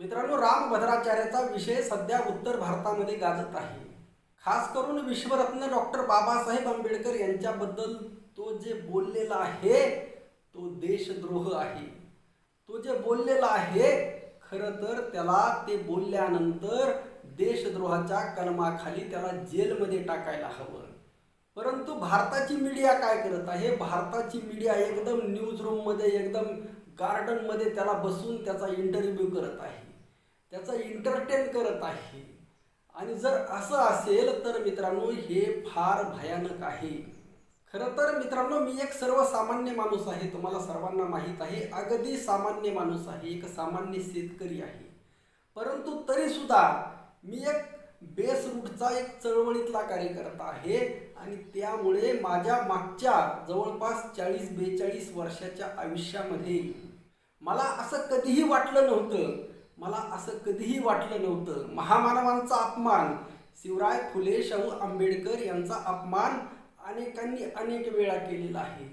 मित्रांनो राम भद्राचार्याचा विषय सध्या उत्तर भारतामध्ये गाजत आहे. खास करून विश्वरत्न डॉक्टर बाबासाहेब आंबेडकर यांच्याबद्दल तो जे बोललेला आहे तो देशद्रोह आहे. तो जे बोललेला आहे खरं तर त्याला ते बोलल्यानंतर देशद्रोहाच्या कलमाखाली त्याला जेलमध्ये टाकायला हवं. परंतु भारताची मीडिया काय करत आहे? भारताची मीडिया एकदम न्यूज रूममध्ये एकदम गार्डनमध्ये त्याला बसून त्याचा इंटरव्ह्यू करत आहे. त्याचा इंटरटेन करत आहे. आणि जर असं असेल तर मित्रांनो हे फार भयानक आहे. खरं तर मित्रांनो मी एक सर्वसामान्य माणूस आहे तुम्हाला सर्वांना माहीत आहे. अगदी सामान्य माणूस आहे एक सामान्य शेतकरी आहे. परंतु तरीसुद्धा मी एक बेस रूटचा एक चळवळीतला कार्यकर्ता आहे. आणि त्यामुळे माझ्या मागच्या जवळपास चाळीस बेचाळीस वर्षाच्या आयुष्यामध्ये मला असं कधीही वाटलं नव्हतं. मला असं कधीही वाटलं नव्हतं. महामानवांचा अपमान शिवराय फुले शाहू आंबेडकर यांचा अपमान अनेकांनी अनेक वेळा केलेला आहे.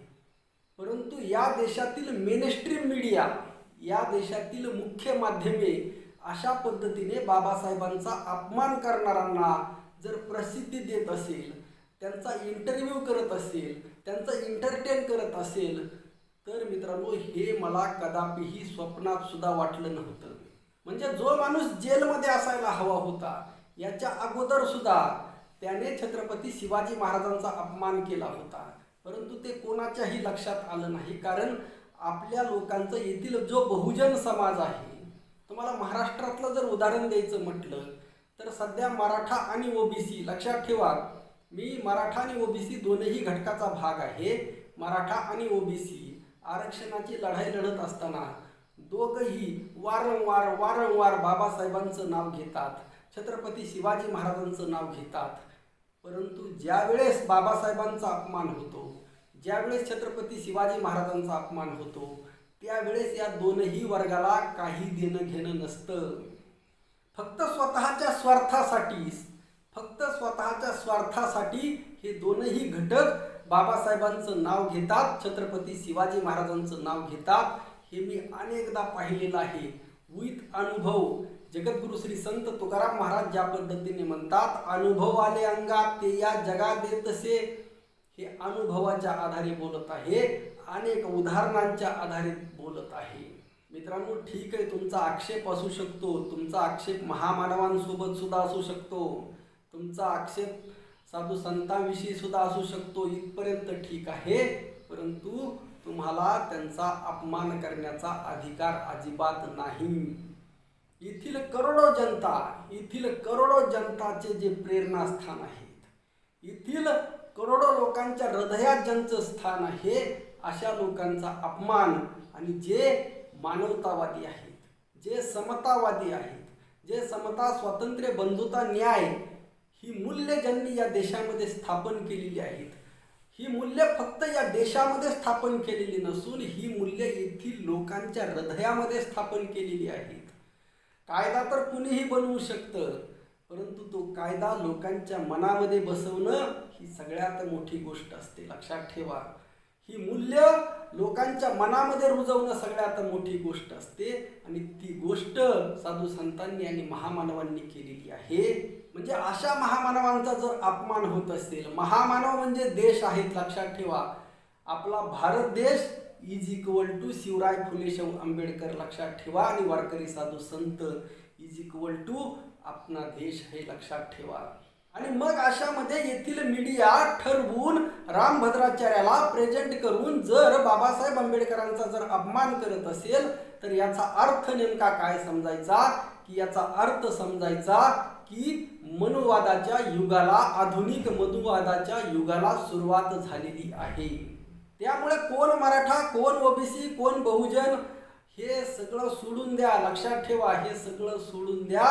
परंतु या देशातील मेनस्ट्रीम मीडिया या देशातील मुख्य माध्यमे अशा पद्धतीने बाबासाहेबांचा अपमान करणाऱ्यांना जर प्रसिद्धी देत असेल त्यांचा इंटरव्ह्यू करत असेल त्यांचं इंटरटेन करत असेल तर मित्रांनो हे मला कदापिही स्वप्नात सुद्धा वाटलं नव्हतं. म्हणजे जो माणूस जेलमध्ये असायला हवा होता याच्या अगोदर सुद्धा त्याने छत्रपती शिवाजी महाराजांचा अपमान केला होता. परंतु ते कोणाच्याही लक्षात आलं नाही कारण आपल्या लोकांचं येथील जो बहुजन समाज आहे तुम्हाला महाराष्ट्रातलं जर उदाहरण द्यायचं म्हटलं तर सध्या मराठा आणि ओबीसी लक्षात ठेवा मी मराठा आणि ओबीसी दोनही घटकाचा भाग आहे. मराठा आणि ओबीसी आरक्षणाची लढाई लढत असताना दोघही वारंवार वारंवार बाबासाहेबांचं नाव घेतात. छत्रपती शिवाजी महाराजांचं नाव घेतात. परंतु ज्यावेळेस बाबासाहेबांचा अपमान होतो ज्यावेळेस छत्रपती शिवाजी महाराजांचा अपमान होतो त्यावेळेस या दोनही वर्गाला काही देणं घेणं नसतं. फक्त स्वतःच्या स्वार्थासाठी फक्त स्वतःच्या स्वार्थासाठी हे दोनही घटक बाबासाहेबांचं नाव घेतात छत्रपती शिवाजी महाराजांचं नाव घेतात. हे मी अनेकदा पाहिलेलं आहे. विथ अनुभव. जगद्गुरु श्री संत तुकाराम महाराज ज्या पद्धतीने म्हणतात अनुभव आले अंगात ते या जगात तसे हे अनुभवाच्या आधारे बोलत आहे. अनेक उदाहरणांच्या आधारे बोलत आहे. मित्रांनो ठीक आहे तुमचा आक्षेप असू शकतो. तुमचा आक्षेप महामानवांसोबत सुद्धा असू शकतो. तुमचा आक्षेप साधू संतांविषयी सुद्धा असू शकतो इथपर्यंत ठीक आहे. परंतु तुम्हाला त्यांचा अपमान करण्याचा अधिकार अजिबात नाही. येथील करोडो जनता येथील करोडो जनताचे जे प्रेरणास्थान आहेत येथील करोडो लोकांच्या हृदयात ज्यांचं स्थान आहे अशा लोकांचा अपमान आणि जे मानवतावादी आहेत जे समतावादी आहेत जे समता स्वातंत्र्य बंधुता न्याय ही मूल्य ज्यांनी या देशामध्ये स्थापन केलेली आहेत ही मूल्य फक्त या देशामध्ये स्थापन केलेली नसून ही मूल्य येथील लोकांच्या हृदयामध्ये स्थापन केलेली आहेत. कायदा तर कुणीही बनवू शकतं परंतु तो कायदा लोकांच्या मनामध्ये बसवणं ही सगळ्यात मोठी गोष्ट असते. लक्षात ठेवा ही मूल्य लोकांच्या मनामध्ये रुजवणं सगळ्यात मोठी गोष्ट असते. आणि ती गोष्ट साधू संतांनी आणि महामानवांनी केलेली आहे. म्हणजे अशा महामानवांचा जर अपमान होत असेल महामानव म्हणजे देश आहेत लक्षात ठेवा. आपला भारत देश is equal to Shivrai Phule Shahu Ambedkar लक्षात ठेवा. आणि वारकरी साधू संत इज इक्वल टू आपला देश हे लक्षात ठेवा. आणि मग अशामध्ये येथील मीडिया ठरवून रामभद्राचार्याला प्रेझेंट करून जर बाबासाहेब आंबेडकरांचा जर अपमान करत असेल तर याचा अर्थ नेमका काय समजायचा? की याचा अर्थ समजायचा की मनुवादाच्या युगाला आधुनिक मधुवादाच्या युगाला सुरुवात झालेली आहे. त्यामुळे कोण मराठा कोण ओबीसी कोण बहुजन हे सगळं सोडून द्या लक्षात ठेवा हे सगळं सोडून द्या.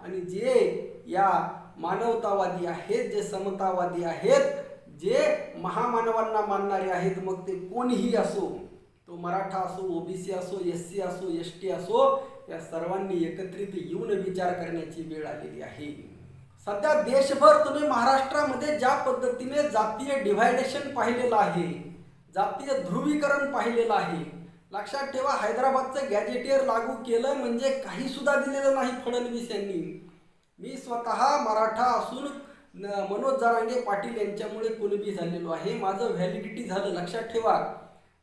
आणि जे या मानवतावादी आहेत जे समतावादी आहेत जे महामानवांना मानणारे आहेत मग ते कोणीही असो तो मराठा असो ओबीसी असो एस सी असो एस टी असो या सर्वांनी एकत्रित येऊन विचार करण्याची वेळ आलेली आहे. सध्या देशभर तुम्ही महाराष्ट्रामध्ये ज्या पद्धतीने जातीय डिव्हायडेशन पाहिलेलं आहे जातीय ध्रुवीकरण पाहिलेलं आहे लक्षात ठेवा हैदराबादचं गॅजेटियर लागू केलं म्हणजे काही सुद्धा दिलेलं नाही फडणवीस यांनी मी स्वतः मराठा असून न- मनोज जरांगे पाटील यांच्यामुळे कुणबी झालेलो आहे. माझं व्हॅलिडिटी झालं. लक्षात ठेवा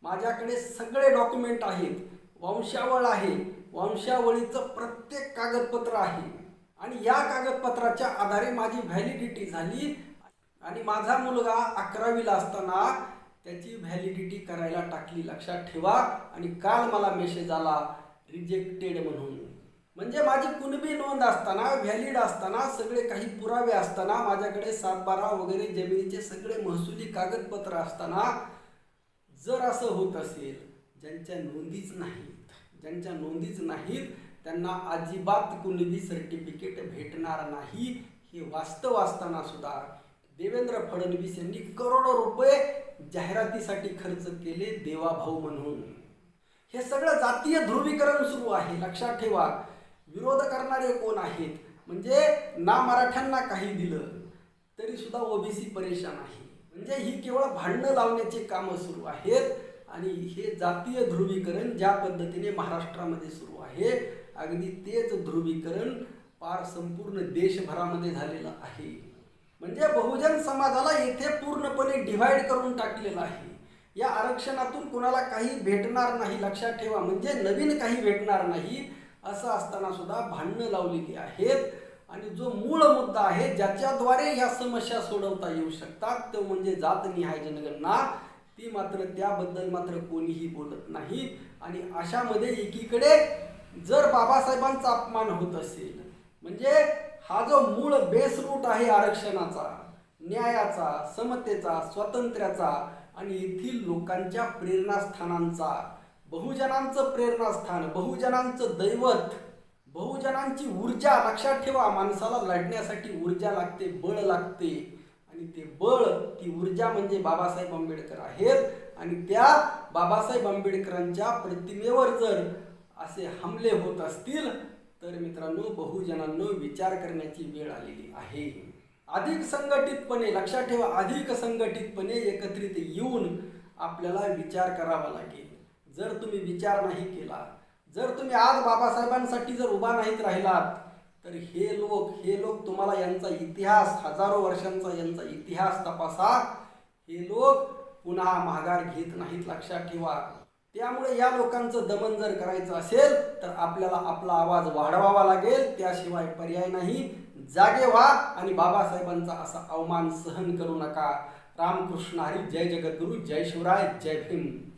माझ्याकडे सगळे डॉक्युमेंट आहेत. वंशावळ आहे. वंशावळीचं प्रत्येक कागदपत्र आहे. आणि या कागदपत्राच्या आधारे माझी व्हॅलिडिटी झाली. आणि माझा मुलगा अकरावीला असताना त्याची व्हॅलिडिटी करायला टाकली. लक्षात ठेवा. आणि काल मला मेसेज आला रिजेक्टेड म्हणून. म्हणजे माझी कुणबी नोंद असताना व्हॅलिड असताना सगळे काही पुरावे असताना माझ्याकडे सातबारा वगैरे जमिनीचे सगळे महसुली कागदपत्र असताना जर असं होत असेल ज्यांच्या नोंदीच नाहीत ज्यांच्या नोंदीच नाहीत त्यांना अजिबात कुणबी सर्टिफिकेट भेटणार नाही. हे वास्तव असताना सुद्धा देवेंद्र फडणवीस यांनी करोडो रुपये जाहिरातीसाठी खर्च केले देवाभाऊ म्हणून. हे सगळं जातीय ध्रुवीकरण सुरू आहे. लक्षात ठेवा. विरोध करणारे कोण आहेत? म्हणजे ना मराठ्यांना काही दिलं तरी सुद्धा ओबीसी परेशान आहे. म्हणजे ही केवळ भांडणं लावण्याची कामं सुरू आहेत आणि हे जातीय ध्रुवीकरण ज्या पद्धतीने महाराष्ट्रामध्ये सुरू आहे अगदी तेच ध्रुवीकरण पार संपूर्ण देशभरामध्ये झालेलं आहे. म्हणजे बहुजन समाजाला येथे पूर्णपणे डिव्हाइड करून टाकलेलं आहे. या आरक्षणातून कोणाला काही भेटणार नाही लक्षात ठेवा. म्हणजे नवीन काही भेटणार नाही असं असताना सुद्धा भांडणं लावलेली आहेत. आणि जो मूळ मुद्दा आहे ज्याच्याद्वारे ह्या समस्या सोडवता येऊ शकतात तो म्हणजे जात निहाय जनगणना. ती मात्र त्याबद्दल मात्र कोणीही बोलत नाही. आणि अशामध्ये एकीकडे जर बाबासाहेबांचा अपमान होत असेल म्हणजे हा जो मूळ बेस रूट आहे आरक्षणाचा न्यायाचा समतेचा स्वातंत्र्याचा आणि येथील लोकांच्या प्रेरणास्थानांचा बहुजनांचं प्रेरणास्थान बहुजनांचं दैवत बहुजनांची ऊर्जा लक्षात ठेवा माणसाला लढण्यासाठी ऊर्जा लागते बळ लागते. आणि ते बळ ती ऊर्जा म्हणजे बाबासाहेब आंबेडकर आहेत. आणि त्या बाबासाहेब आंबेडकरांच्या प्रतिमेवर जर असे हमले होत असतील तर मित्रांनो बहुजनांनो विचार करण्याची वेळ आलेली आहे. अधिक संघटितपणे लक्षात ठेवा अधिक संघटितपणे एकत्रित येऊन आपल्याला विचार करावा लागेल. जर तुम्ही विचार नाही केला जर तुम्ही आज बाबासाहेबांसाठी जर उभा नाहीत राहिलात तर हे लोक हे लोक तुम्हाला यांचा इतिहास हजारो वर्षांचा यांचा इतिहास तपासा. हे लोक पुन्हा माघार घेत नाहीत लक्षात ठेवा. त्यामुळे या लोकांचं दमन जर करायचं असेल तर आपल्याला आपला आवाज वाढवावा लागेल. त्याशिवाय पर्याय नाही. जागे व्हा आणि बाबासाहेबांचा असा अवमान सहन करू नका. रामकृष्ण हरी जय जगद्गुरु जय शिवराय जय भीम.